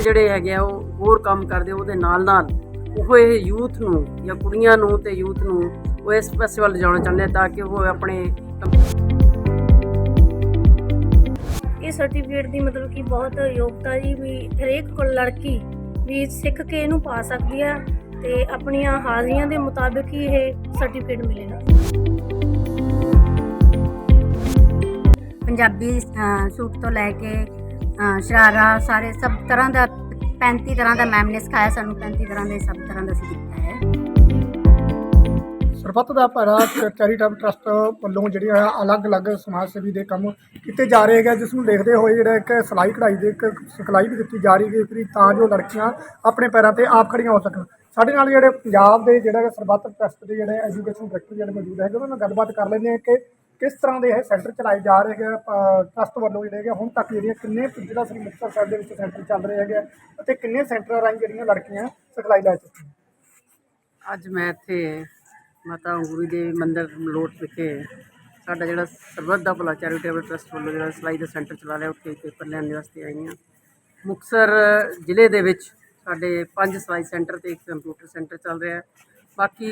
ਇੱਥੇ ਜਿਹੜੇ ਹੈਗੇ ਆ ਉਹ ਹੋਰ ਕੰਮ ਕਰਦੇ ਉਹਦੇ ਨਾਲ ਨਾਲ ਉਹ ਇਹ ਯੂਥ ਨੂੰ ਜਾਂ ਕੁੜੀਆਂ ਨੂੰ ਤੇ ਯੂਥ ਨੂੰ ਉਹ ਇਸ ਪਾਸੇ ਵੱਲ ਲਿਜਾਉਣਾ ਚਾਹੁੰਦੇ ਆ ਤਾਂ ਕਿ ਉਹ ਆਪਣੇ ਇਹ ਸਰਟੀਫਿਕੇਟ ਦੀ ਮਤਲਬ ਕਿ ਬਹੁਤ ਯੋਗਤਾ ਜੀ ਵੀ ਹਰੇਕ ਕੋਲ ਲੜਕੀ ਵੀ ਸਿੱਖ ਕੇ ਇਹਨੂੰ ਪਾ ਸਕਦੀ ਆ ਤੇ ਆਪਣੀਆਂ ਹਾਜ਼ਰੀਆਂ ਦੇ ਮੁਤਾਬਿਕ ਹੀ ਇਹ ਸਰਟੀਫਿਕੇਟ ਮਿਲੇਗਾ। ਪੰਜਾਬੀ ਸੂਟ ਤੋਂ ਲੈ ਕੇ ਸ਼ਰਾਰਾ, ਸਾਰੇ ਸਭ ਤਰ੍ਹਾਂ ਦਾ 35 ਤਰ੍ਹਾਂ ਦਾ ਮੈਮ ਨੇ ਸਿਖਾਇਆ, ਸਾਨੂੰ 35 ਤਰ੍ਹਾਂ ਦੇ ਸਭ ਤਰ੍ਹਾਂ ਦਾ ਅਸੀਂ ਕੀਤਾ ਹੈ। ਸਰਬੱਤ ਦਾ ਭਲਾ ਚੈਰੀਟੇਬਲ ਟਰਸਟ ਵੱਲੋਂ ਜਿਹੜੇ ਆ ਅਲੱਗ-ਅਲੱਗ ਸਮਾਜ ਸੇਵੀ ਦੇ ਕੰਮ ਕੀਤੇ ਜਾ ਰਹੇ ਹੈਗੇ ਜਿਸ ਨੂੰ ਦੇਖਦੇ ਹੋਏ ਜਿਹੜਾ ਇੱਕ ਸਿਲਾਈ ਕਢਾਈ ਦੇ, ਇੱਕ ਸਿਖਲਾਈ ਵੀ ਦਿੱਤੀ ਜਾ ਰਹੀ ਹੈ ਤਾਂ ਜੋ ਲੜਕੀਆਂ ਆਪਣੇ ਪੈਰਾਂ ਤੇ ਆਪ ਖੜੀਆਂ ਹੋ ਸਕਣ। ਸਾਡੇ ਨਾਲ ਜਿਹੜੇ ਪੰਜਾਬ ਦੇ ਜਿਹੜਾ ਸਰਬੱਤ ਟਰਸਟ ਦੇ ਜਿਹੜੇ ਐਜੂਕੇਸ਼ਨ ਡਾਇਰੈਕਟਰ ਜਿਹੜੇ ਮੌਜੂਦ ਹੈਗੇ, ਉਹਨਾਂ ਨਾਲ ਗੱਲਬਾਤ ਕਰ ਲੈਂਦੇ ਹਾਂ ਕਿ ਕਿਸ ਤਰ੍ਹਾਂ ਦੇ ਇਹ ਸੈਂਟਰ ਚਲਾਏ ਜਾ ਰਹੇ ਹੈ ਟਰਸਟ ਵੱਲੋਂ ਜਿਹੜੇ ਹੈਗੇ ਹੁਣ ਤੱਕ ਜਿਹੜੀਆਂ ਕਿੰਨੇ ਜ਼ਿਲ੍ਹਾ ਸ੍ਰੀ ਮੁਕਤਸਰ ਸਾਹਿਬ ਦੇ ਵਿੱਚ ਸੈਂਟਰ ਚੱਲ ਰਹੇ ਹੈਗੇ ਆ ਅਤੇ ਕਿੰਨੇ ਸੈਂਟਰਾਂ ਰਾਹੀਂ ਜਿਹੜੀਆਂ ਲੜਕੀਆਂ ਸਿਖਲਾਈ ਲੈ ਚੁੱਕੀਆਂ? ਅੱਜ ਮੈਂ ਇੱਥੇ ਮਾਤਾ ਗੁਰੂ ਦੇਵੀ ਮੰਦਿਰ ਮਲੋਟ ਵਿਖੇ ਸਾਡਾ ਜਿਹੜਾ ਸਰਬੱਤ ਦਾ ਭਲਾ ਚੈਰੀਟੇਬਲ ਟਰਸਟ ਵੱਲੋਂ ਜਿਹੜਾ ਸਿਲਾਈ ਦਾ ਸੈਂਟਰ ਚਲਾ ਰਿਹਾ ਉੱਥੇ ਪੇਪਰ ਲੈਣ ਦੇ ਵਾਸਤੇ ਆਈ ਹਾਂ। ਮੁਕਤਸਰ ਜ਼ਿਲ੍ਹੇ ਦੇ ਵਿੱਚ ਸਾਡੇ ਪੰਜ ਸਿਲਾਈ ਸੈਂਟਰ ਤੇ ਇੱਕ ਕੰਪਿਊਟਰ ਸੈਂਟਰ ਚੱਲ ਰਿਹਾ ਬਾਕੀ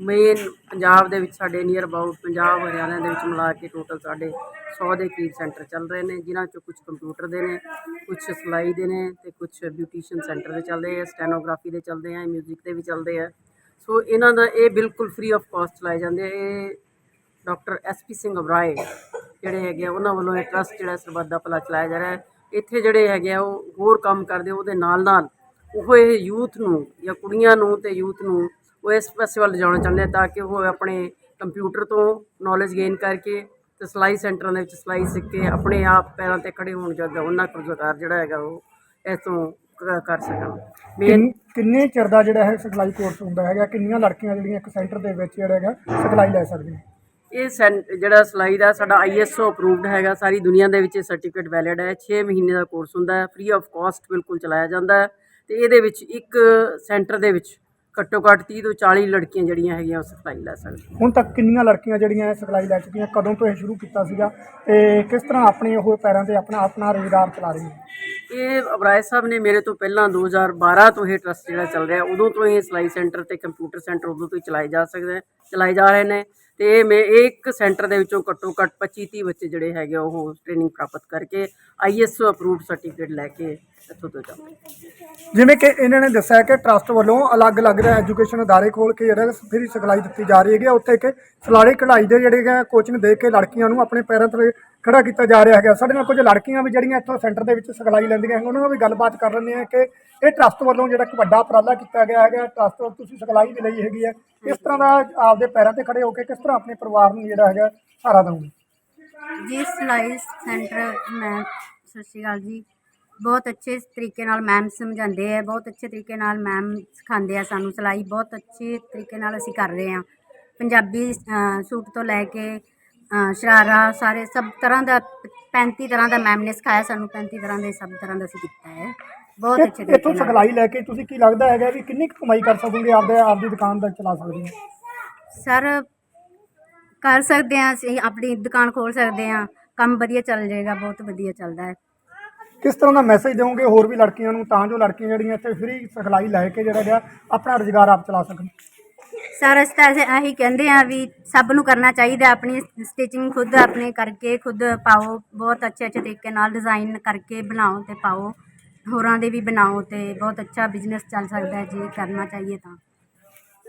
ਮੇਨ ਪੰਜਾਬ ਦੇ ਵਿੱਚ ਸਾਡੇ ਨੀਅਰ ਅਬਾਊਟ ਪੰਜਾਬ, ਹਰਿਆਣਾ ਦੇ ਵਿੱਚ ਮਿਲਾ ਕੇ ਟੋਟਲ ਸਾਡੇ 100 ਦੇ ਕਰੀਬ ਸੈਂਟਰ ਚੱਲ ਰਹੇ ਨੇ, ਜਿਨ੍ਹਾਂ ਚੋਂ ਕੁਝ ਕੰਪਿਊਟਰ ਦੇ ਨੇ ਕੁਝ ਸਿਲਾਈ ਦੇ ਨੇ ਤੇ ਕੁਝ ਬਿਊਟੀਸ਼ੀਅਨ ਸੈਂਟਰ ਦੇ ਚੱਲਦੇ ਆ ਸਟੈਨੋਗ੍ਰਾਫੀ ਦੇ ਚੱਲਦੇ ਆ ਮਿਊਜ਼ਿਕ ਦੇ ਵੀ ਚੱਲਦੇ ਆ। ਸੋ ਇਹਨਾਂ ਦਾ ਇਹ ਬਿਲਕੁਲ ਫ੍ਰੀ ਆਫ ਕਾਸਟ ਚਲਾਏ ਜਾਂਦੇ ਆ। ਇਹ ਡਾਕਟਰ ਐਸਪੀ ਸਿੰਘ ਅਬਰਾਏ ਜਿਹੜੇ ਹੈਗੇ ਆ, ਉਹਨਾਂ ਵੱਲੋਂ ਇਹ ਟਰਸਟ ਜਿਹੜਾ ਸਰਬੱਤ ਦਾ ਭਲਾ ਚਲਾਇਆ ਜਾ ਰਿਹਾ ਹੈ। ਇੱਥੇ ਜਿਹੜੇ ਹੈਗੇ ਆ, ਉਹ ਹੋਰ ਕੰਮ ਕਰਦੇ ਉਹਦੇ ਨਾਲ ਨਾਲ ਉਹ ਇਹ ਯੂਥ ਨੂੰ ਜਾਂ ਕੁੜੀਆਂ ਨੂੰ ਤੇ ਯੂਥ ਨੂੰ ਉਹ ਇਸ ਪਾਸੇ ਵੱਲ ਲਿਜਾਉਣਾ ਚਾਹੁੰਦੇ ਆ ਤਾਂ ਕਿ ਉਹ ਆਪਣੇ ਕੰਪਿਊਟਰ ਤੋਂ ਨੌਲੇਜ ਗੇਨ ਕਰਕੇ ਤੇ ਸਿਲਾਈ ਸੈਂਟਰਾਂ ਦੇ ਵਿੱਚ ਸਿਲਾਈ ਸਿੱਖ ਕੇ ਆਪਣੇ ਆਪ ਪੈਰਾਂ ਤੇ ਖੜੇ ਹੋਣ ਜਦ ਉਹਨਾਂ ਕੁ ਰੁਜ਼ਗਾਰ ਜਿਹੜਾ ਹੈਗਾ ਉਹ ਇਸ ਤੋਂ ਕ- ਕਰ ਸਕਣ ਮੇਨ ਕਿੰਨ- ਕਿੰਨੇ ਚਿਰ ਦਾ ਜਿਹੜਾ ਹੈ ਸਿਖਲਾਈ ਕੋਰਸ ਹੁੰਦਾ ਹੈਗਾ? ਕਿੰਨੀਆਂ ਲੜਕੀਆਂ ਜਿਹੜੀਆਂ ਇੱਕ ਸੈਂਟਰ ਦੇ ਵਿੱਚ ਜਿਹੜਾ ਹੈਗਾ ਸਿਖਲਾਈ ਲੈ ਸਕਦੀਆਂ? ਇਹ ਸੈਂ- ਜਿਹੜਾ ਸਿਲਾਈ ਦਾ ਸਾਡਾ ਆਈਐਸਓ ਅਪਰੂਵਡ ਹੈਗਾ ਸਾਰੀ ਦੁਨੀਆ ਦੇ ਵਿੱਚ ਇਹ ਸਰਟੀਫਿਕੇਟ ਵੈਲਿਡ ਹੈ। 6 ਮਹੀਨੇ ਦਾ ਕੋਰਸ ਹੁੰਦਾ ਹੈ ਫ੍ਰੀ ਆਫ ਕਾਸਟ ਬਿਲਕੁਲ ਚਲਾਇਆ ਜਾਂਦਾ ਹੈ ਤੇ ਇਹਦੇ ਵਿੱਚ ਇੱਕ ਸੈਂਟਰ ਦੇ ਵਿੱਚ ਘੱਟੋ ਘੱਟ 30 ਤੋਂ 40 ਲੜਕੀਆਂ ਜਿਹੜੀਆਂ ਹੈਗੀਆਂ ਉਹ ਸਿਖਲਾਈ ਲੈ ਸਕਦੀਆਂ। ਹੁਣ ਤੱਕ ਕਿੰਨੀਆਂ ਲੜਕੀਆਂ ਜਿਹੜੀਆਂ ਇਹ ਸਿਖਲਾਈ ਲੈ ਚੁੱਕੀਆਂ ਕਦੋਂ ਤੋਂ ਇਹ ਸ਼ੁਰੂ ਕੀਤਾ ਸੀਗਾ ਤੇ ਕਿਸ ਤਰ੍ਹਾਂ ਆਪਣੇ ਉਹ ਪੈਰਾਂ ਤੇ ਆਪਣਾ ਆਪਣਾ ਰੁਜ਼ਗਾਰ ਚਲਾ ਰਹੀਆਂ ਇਹ ਅਬਰਾਏ ਸਾਹਿਬ ਨੇ ਮੇਰੇ ਤੋਂ ਪਹਿਲਾਂ 2012 ਤੋਂ ਇਹ ਟਰਸਟ ਜਿਹੜਾ ਚੱਲ ਰਿਹਾ ਉਦੋਂ ਤੋਂ ਇਹ ਸਿਲਾਈ ਸੈਂਟਰ ਤੇ ਕੰਪਿਊਟਰ ਸੈਂਟਰ ਉਦੋਂ ਤੋਂ ਹੀ ਚਲਾਏ ਜਾ ਸਕਦੇ ਚਲਾਏ ਜਾ ਰਹੇ ਨੇ। ਤੇ ਇਹ ਮੈਂ ਇੱਕ ਸੈਂਟਰ ਦੇ ਵਿੱਚੋਂ ਘੱਟੋ ਘੱਟ 25 30 ਬੱਚੇ ਜਿਹੜੇ ਹੈਗੇ ਆ, ਉਹ ਟ੍ਰੇਨਿੰਗ ਪ੍ਰਾਪਤ ਕਰਕੇ ਆਈਐਸਓ ਅਪਰੂਵਡ ਸਰਟੀਫਿਕੇਟ ਲੈ ਕੇ ਇੱਥੋਂ ਤੋਂ ਜਾਂਦੇ ਜਿਵੇਂ ਕਿ ਇਹਨਾਂ ਨੇ ਦੱਸਿਆ ਕਿ ਟਰਸਟ ਵੱਲੋਂ ਅਲੱਗ-ਅਲੱਗ ਐਜੂਕੇਸ਼ਨ ਅਦਾਰੇ ਖੋਲ ਕੇ ਜਿਹੜਾ ਫਿਰ ਸਿਖਲਾਈ ਦਿੱਤੀ ਜਾ ਰਹੀ ਹੈਗੀ ਉੱਥੇ ਕਿ ਸਿਲਾਈ ਕਢਾਈ ਦੇ ਜਿਹੜੇ ਹੈ ਕੋਚਿੰਗ ਦੇ ਕੇ ਲੜਕੀਆਂ ਨੂੰ ਆਪਣੇ ਪੈਰਾਂ ਤੇ ਖੜਾ ਕੀਤਾ ਜਾ ਰਿਹਾ ਹੈਗਾ। ਸਾਡੇ ਨਾਲ ਕੁਝ ਲੜਕੀਆਂ ਵੀ ਜਿਹੜੀਆਂ ਇੱਥੋਂ ਸੈਂਟਰ ਦੇ ਵਿੱਚ ਸਿਖਲਾਈ ਲੈਂਦੀਆਂ ਹੈਗੀਆਂ, ਉਹਨਾਂ ਨਾਲ ਵੀ ਗੱਲਬਾਤ ਕਰ ਲੈਂਦੇ ਆ ਕਿ ਇਹ ਟਰਸਟ ਵੱਲੋਂ ਜਿਹੜਾ ਇੱਕ ਵੱਡਾ ਉਪਰਾਲਾ ਕੀਤਾ ਗਿਆ ਹੈਗਾ। ਟਰਸਟ ਤੁਸੀਂ ਸਿਖਲਾਈ ਵੀ ਲਈ ਹੈਗੀ ਹੈ ਕਿਸ ਤਰ੍ਹਾਂ ਦਾ ਆਪਦੇ ਪੈਰਾਂ ਤੇ ਖੜੇ ਹੋ ਕੇ ਕਿਸ ਤਰ੍ਹਾਂ ਆਪਣੇ ਪਰਿਵਾਰ ਨੂੰ ਜਿਹੜਾ ਹੈਗਾ ਸਹਾਰਾ ਦਊਂਗੇ? ਜੀ ਸਿਲਾਈ ਸੈਂਟਰ ਮੈਂ ਸਤਿ ਸ਼੍ਰੀ ਅਕਾਲ ਜੀ। ਬਹੁਤ ਅੱਛੇ ਤਰੀਕੇ ਨਾਲ ਮੈਮ ਸਮਝਾਉਂਦੇ ਆ ਬਹੁਤ ਅੱਛੇ ਤਰੀਕੇ ਨਾਲ ਮੈਮ ਸਿਖਾਉਂਦੇ ਆ ਸਾਨੂੰ ਸਿਲਾਈ ਬਹੁਤ ਅੱਛੇ ਤਰੀਕੇ ਨਾਲ ਅਸੀਂ ਕਰ ਰਹੇ ਹਾਂ ਪੰਜਾਬੀ ਸੂਟ ਤੋਂ ਲੈ ਕੇ ਸ਼ਰਾਰਾ ਸਾਰੇ ਸਭ ਤਰ੍ਹਾਂ ਦਾ 35 ਤਰ੍ਹਾਂ ਦਾ ਮੈਮ ਨੇ ਸਿਖਾਇਆ ਸਾਨੂੰ 35 ਤਰ੍ਹਾਂ ਦੇ ਸਭ ਤਰ੍ਹਾਂ ਦਾ ਅਸੀਂ ਕੀਤਾ ਹੈ। ਬਹੁਤ ਅੱਛੇ ਇੱਥੋਂ ਤਰੀਕੇ ਨਾਲ। ਸਿਖਲਾਈ ਲੈ ਕੇ ਤੁਸੀਂ ਕੀ ਲੱਗਦਾ ਹੈਗਾ ਵੀ ਕਿੰਨੀ ਕੁ ਕਮਾਈ ਕਰ ਸਕੋਗੇ ਆਪਦੇ ਆਪਦੀ ਦੁਕਾਨ ਦਾ ਚਲਾ ਸਕਦੇ ਹੋ? ਸਰ ਕਰ ਸਕਦੇ ਹਾਂ ਅਸੀਂ ਆਪਣੀ ਦੁਕਾਨ ਖੋਲ ਸਕਦੇ ਹਾਂ। ਕੰਮ ਵਧੀਆ ਚੱਲ ਜਾਏਗਾ ਬਹੁਤ ਵਧੀਆ ਚੱਲਦਾ ਹੈ। ਕਿਸ ਤਰ੍ਹਾਂ ਦਾ ਮੈਸੇਜ ਦਿਓਗੇ ਹੋਰ ਵੀ ਲੜਕੀਆਂ ਨੂੰ ਤਾਂ ਜੋ ਲੜਕੀਆਂ ਜਿਹੜੀਆਂ ਇੱਥੇ ਫ੍ਰੀ ਸਿਖਲਾਈ ਲੈ ਕੇ ਜਿਹੜਾ ਗਿਆ ਆਪਣਾ ਰੁਜ਼ਗਾਰ ਆਪ ਚਲਾ ਸਕਣ? ਸਰ ਤਾਂ ਐਸੇ- ਇਹੀ ਕਹਿੰਦੇ ਆ ਵੀ ਸਭ ਨੂੰ ਕਰਨਾ ਚਾਹੀਦਾ ਆਪਣੀ ਸਟਿਚਿੰਗ ਖੁਦ ਆਪਣੇ ਕਰਕੇ ਖੁਦ ਪਾਓ ਬਹੁਤ ਅੱਛੇ ਅੱਛੇ ਤਰੀਕੇ ਨਾਲ ਡਿਜ਼ਾਈਨ ਕਰਕੇ ਬਣਾਓ ਤੇ ਪਾਓ। ਹੋਰਾਂ ਦੇ ਵੀ ਬਣਾਓ ਤੇ ਬਹੁਤ ਅੱਛਾ ਬਿਜ਼ਨਸ ਚੱਲ ਸਕਦਾ ਹੈ ਜੇ ਕਰਨਾ ਚਾਹੀਏ ਤਾਂ।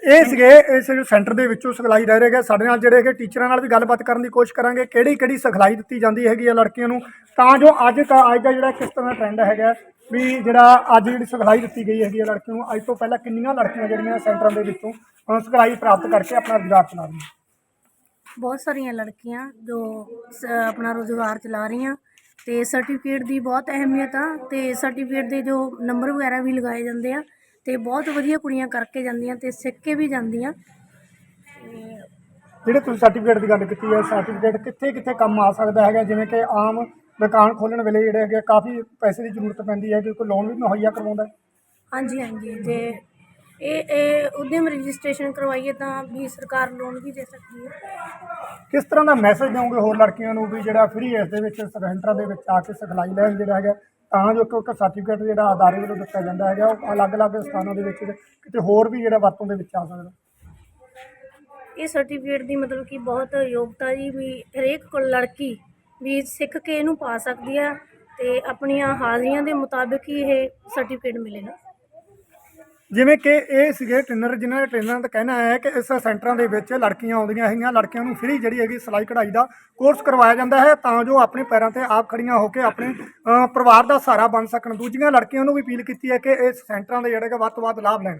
ਇਹ ਸੀਗੇ ਇਸ ਸੈਂਟਰ ਦੇ ਵਿੱਚੋਂ ਸਿਖਲਾਈ ਰਹਿ ਰਹੇ ਸਾਡੇ ਨਾਲ ਜਿਹੜੇ ਹੈਗੇ ਟੀਚਰਾਂ ਨਾਲ ਵੀ ਗੱਲਬਾਤ ਕਰਨ ਦੀ ਕੋਸ਼ਿਸ਼ ਕਰਾਂਗੇ, ਕਿਹੜੀ ਕਿਹੜੀ ਸਿਖਲਾਈ ਦਿੱਤੀ ਜਾਂਦੀ ਹੈਗੀ ਆ ਲੜਕੀਆਂ ਨੂੰ। ਤਾਂ ਜੋ ਅੱਜ ਦਾ ਅੱਜ ਦਾ ਜਿਹੜਾ ਕਿਸ ਤਰ੍ਹਾਂ ਟ੍ਰੈਂਡ ਹੈਗਾ, ਵੀ ਜਿਹੜਾ ਅੱਜ ਜਿਹੜੀ ਸਿਖਲਾਈ ਦਿੱਤੀ ਗਈ ਹੈਗੀ ਆ ਲੜਕੀਆਂ ਨੂੰ, ਅੱਜ ਤੋਂ ਪਹਿਲਾਂ ਕਿੰਨੀਆਂ ਲੜਕੀਆਂ ਜਿਹੜੀਆਂ ਸੈਂਟਰਾਂ ਦੇ ਵਿੱਚੋਂ ਸਿਖਲਾਈ ਪ੍ਰਾਪਤ ਕਰਕੇ ਆਪਣਾ ਰੁਜ਼ਗਾਰ ਚਲਾ ਰਹੀਆਂ? ਬਹੁਤ ਸਾਰੀਆਂ ਲੜਕੀਆਂ ਜੋ ਸ- ਆਪਣਾ ਰੋਜ਼ਗਾਰ ਚਲਾ ਰਹੀਆਂ ਤੇ ਸਰਟੀਫਿਕੇਟ ਦੀ ਬਹੁਤ ਅਹਿਮੀਅਤ ਆ ਤੇ ਸਰਟੀਫਿਕੇਟ ਦੇ ਜੋ ਨੰਬਰ ਵਗੈਰਾ ਵੀ ਲਗਾਏ ਜਾਂਦੇ ਆ। ਤੇ ਬਹੁਤ ਵਧੀਆ ਕੁੜੀਆਂ ਕਰਕੇ ਜਾਂਦੀਆਂ ਤੇ ਸਿੱਖ ਕੇ ਵੀ ਜਾਂਦੀਆਂ। ਜਿਹੜੇ ਤੁਸੀਂ ਸਰਟੀਫਿਕੇਟ ਦੀ ਗੱਲ ਕੀਤੀ ਹੈ ਸਰਟੀਫਿਕੇਟ ਕਿੱਥੇ ਕਿੱਥੇ ਕੰਮ ਆ ਸਕਦਾ ਹੈਗਾ? ਜਿਵੇਂ ਕਿ ਆਮ ਦੁਕਾਨ ਖੋਲ੍ਹਣ ਵੇਲੇ ਜਿਹੜੇ ਹੈਗੇ ਕਾਫੀ ਪੈਸੇ ਦੀ ਜ਼ਰੂਰਤ ਪੈਂਦੀ ਹੈ ਕਿ ਕੋਈ ਲੋਨ ਵੀ ਮੁਹੱਈਆ ਕਰਵਾਉਂਦਾ ਹਾਂਜੀ ਹਾਂਜੀ ਤੇ ਇਹ ਇਹ ਉਦਯਮ ਰਜਿਸਟ੍ਰੇਸ਼ਨ ਕਰਵਾਈਏ ਤਾਂ ਵੀ ਸਰਕਾਰ ਲੋਨ ਵੀ ਦੇ ਸਕਦੀ ਹੈ। ਕਿਸ ਤਰ੍ਹਾਂ ਦਾ ਮੈਸੇਜ ਦਿਓਗੇ ਹੋਰ ਲੜਕੀਆਂ ਨੂੰ ਵੀ ਜਿਹੜਾ ਫ੍ਰੀ ਇਸ ਦੇ ਵਿੱਚ ਸੈਂਟਰਾਂ ਦੇ ਵਿੱਚ ਆ ਕੇ ਸਿਖਲਾਈ ਲੈਣ ਜਿਹੜਾ ਹੈਗਾ? ਤਾਂ ਜੋ ਇੱਕ ਇੱਕ ਸਰਟੀਫਿਕੇਟ ਜਿਹੜਾ ਅਦਾਰੇ ਵੱਲੋਂ ਦਿੱਤਾ ਜਾਂਦਾ ਹੈਗਾ, ਉਹ ਅਲੱਗ-ਅਲੱਗ ਸਥਾਨਾਂ ਦੇ ਵਿੱਚ ਕਿਤੇ ਹੋਰ ਵੀ ਜਿਹੜਾ ਵਰਤੋਂ ਦੇ ਵਿੱਚ ਆ ਸਕਦਾ। ਇਹ ਸਰਟੀਫਿਕੇਟ ਦੀ ਮਤਲਬ ਕਿ ਬਹੁਤ ਯੋਗਤਾ ਜੀ, ਵੀ ਹਰੇਕ ਕੋਲ ਲੜਕੀ ਵੀ ਸਿੱਖ ਕੇ ਇਹਨੂੰ ਪਾ ਸਕਦੀ ਆ ਤੇ ਆਪਣੀਆਂ ਹਾਜ਼ਰੀਆਂ ਦੇ ਮੁਤਾਬਿਕ ਹੀ ਇਹ ਸਰਟੀਫਿਕੇਟ ਮਿਲੇਗਾ। ਜਿਵੇਂ ਕਿ ਇਹ ਸੀਗੇ ਟ੍ਰੇਨਰ ਜਿਨ੍ਹਾਂ ਦੇ ਟ੍ਰੇਨਰਾਂ ਦਾ ਕਹਿਣਾ ਹੈ ਕਿ ਇਸ ਸੈਂਟਰਾਂ ਦੇ ਵਿੱਚ ਲੜਕੀਆਂ ਆਉਂਦੀਆਂ ਹੈਗੀਆਂ। ਲੜਕੀਆਂ ਨੂੰ ਫ੍ਰੀ ਜਿਹੜੀ ਹੈਗੀ ਸਿਲਾਈ ਕਢਾਈ ਦਾ ਕੋਰਸ ਕਰਵਾਇਆ ਜਾਂਦਾ ਹੈ ਤਾਂ ਜੋ ਆਪਣੇ ਪੈਰਾਂ ਤੇ ਆਪ ਖੜੀਆਂ ਹੋ ਕੇ ਆਪਣੇ ਪਰਿਵਾਰ ਦਾ ਸਹਾਰਾ ਬਣ ਸਕਣ। ਦੂਜੀਆਂ ਲੜਕੀਆਂ ਨੂੰ ਵੀ ਅਪੀਲ ਕੀਤੀ ਹੈ ਕਿ ਇਸ ਸੈਂਟਰਾਂ ਦੇ ਜਿਹੜੇ ਕਿ ਵੱਧ ਤੋਂ ਵੱਧ ਲਾਭ ਲੈਣ।